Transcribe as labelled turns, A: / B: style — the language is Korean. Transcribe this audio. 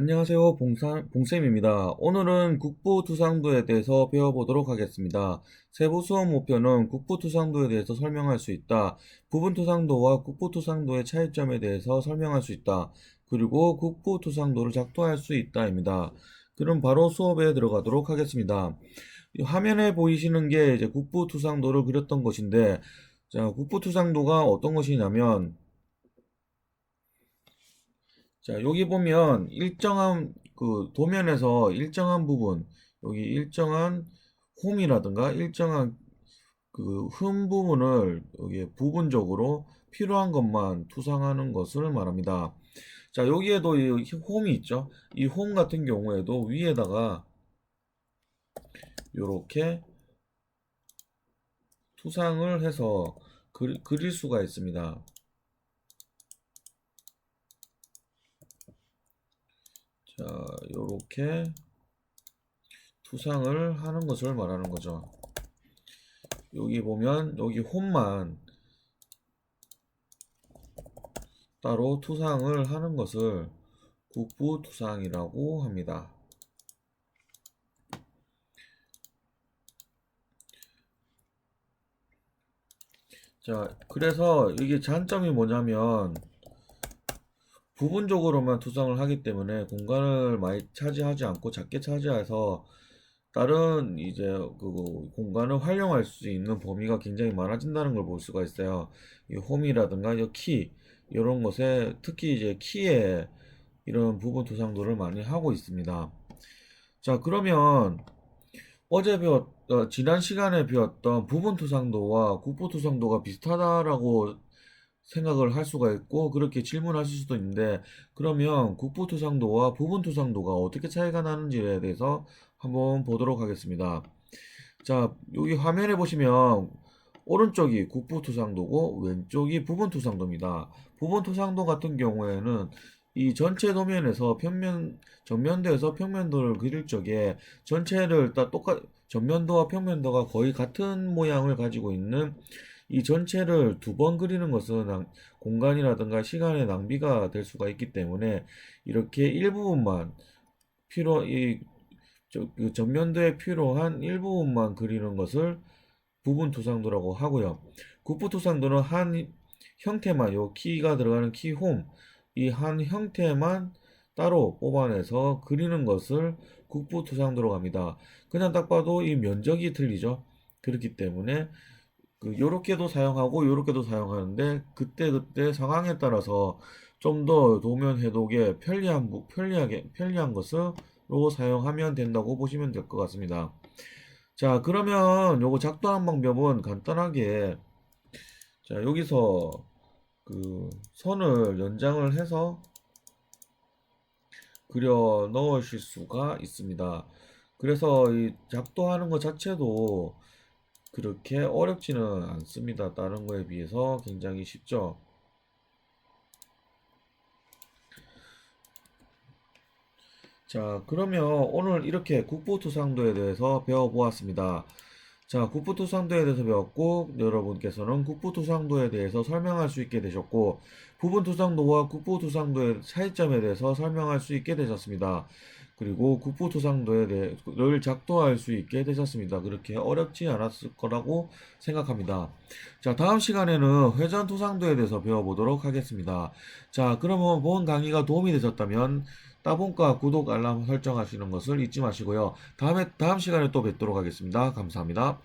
A: 안녕하세요. 봉사, 봉쌤입니다. 오늘은 국부투상도에 대해서 배워보도록 하겠습니다. 세부 수업 목표는 국부투상도에 대해서 설명할 수 있다. 부분투상도와 국부투상도의 차이점에 대해서 설명할 수 있다. 그리고 국부투상도를 작도할 수 있다입니다. 그럼 바로 수업에 들어가도록 하겠습니다. 이 화면에 보이시는 게 이제 국부투상도를 그렸던 것인데, 자, 국부투상도가 어떤 것이냐면, 자, 여기 보면 일정한 그 도면에서 일정한 부분, 여기 일정한 홈이라든가 일정한 그 흠 부분을 여기 부분적으로 필요한 것만 투상하는 것을 말합니다. 자, 여기에도 이 홈이 있죠. 이 홈 같은 경우에도 위에다가 이렇게 투상을 해서 그, 그릴 수가 있습니다. 자, 요렇게 투상을 하는 것을 말하는 거죠. 여기 보면 여기 홈만 따로 투상을 하는 것을 국부 투상이라고 합니다. 자, 그래서 이게 장점이 뭐냐면 부분적으로만 투성을 하기 때문에 공간을 많이 차지하지 않고 작게 차지해서 다른 이제 그 공간을 활용할 수 있는 범위가 굉장히 많아진다는 걸 볼 수가 있어요. 이 홈이라든가 이 키, 이런 것에 특히 이제 키에 이런 부분 투상도를 많이 하고 있습니다. 자, 그러면 어제 배웠, 어, 지난 시간에 배웠던 부분 투상도와 국부 투상도가 비슷하다라고 생각을 할 수가 있고 그렇게 질문하실 수도 있는데 그러면 국부투상도와 부분투상도가 어떻게 차이가 나는지에 대해서 한번 보도록 하겠습니다. 자, 여기 화면에 보시면 오른쪽이 국부투상도고 왼쪽이 부분투상도입니다. 부분투상도 같은 경우에는 이 전체 도면에서 평면 전면도에서 평면도를 그릴 적에 전체를 다 똑같 전면도와 평면도가 거의 같은 모양을 가지고 있는 이 전체를 두 번 그리는 것은 낭- 공간이라든가 시간의 낭비가 될 수가 있기 때문에 이렇게 일부분만 필요 이 저, 그 전면도에 필요한 일부분만 그리는 것을 부분 투상도라고 하고요. 국부 투상도는 한 형태만 요 키가 들어가는 키홈 이 한 형태만 따로 뽑아내서 그리는 것을 국부 투상도로 합니다. 그냥 딱 봐도 이 면적이 틀리죠. 그렇기 때문에 그 요렇게도 사용하고 요렇게도 사용하는데 그때그때 상황에 따라서 좀 더 도면 해독에 편리한 부- 편리하게 편리한 것으로 사용하면 된다고 보시면 될 것 같습니다. 자, 그러면 요거 작동하는 방법은 간단하게 자, 여기서 그 선을 연장을 해서 그려 넣으실 수가 있습니다. 그래서 이 작동하는 것 자체도 그렇게 어렵지는 않습니다. 다른 거에 비해서 굉장히 쉽죠. 자, 그러면 오늘 이렇게 국부투상도에 대해서 배워보았습니다. 자, 국부투상도에 대해서 배웠고, 여러분께서는 국부투상도에 대해서 설명할 수 있게 되셨고, 부분투상도와 국부투상도의 차이점에 대해서 설명할 수 있게 되셨습니다. 그리고 국부투상도에 대해를 작도할 수 있게 되셨습니다. 그렇게 어렵지 않았을 거라고 생각합니다. 자, 다음 시간에는 회전투상도에 대해서 배워보도록 하겠습니다. 자, 그러면 본 강의가 도움이 되셨다면 따봉과 구독 알람 설정하시는 것을 잊지 마시고요. 다음에 다음 시간에 또 뵙도록 하겠습니다. 감사합니다.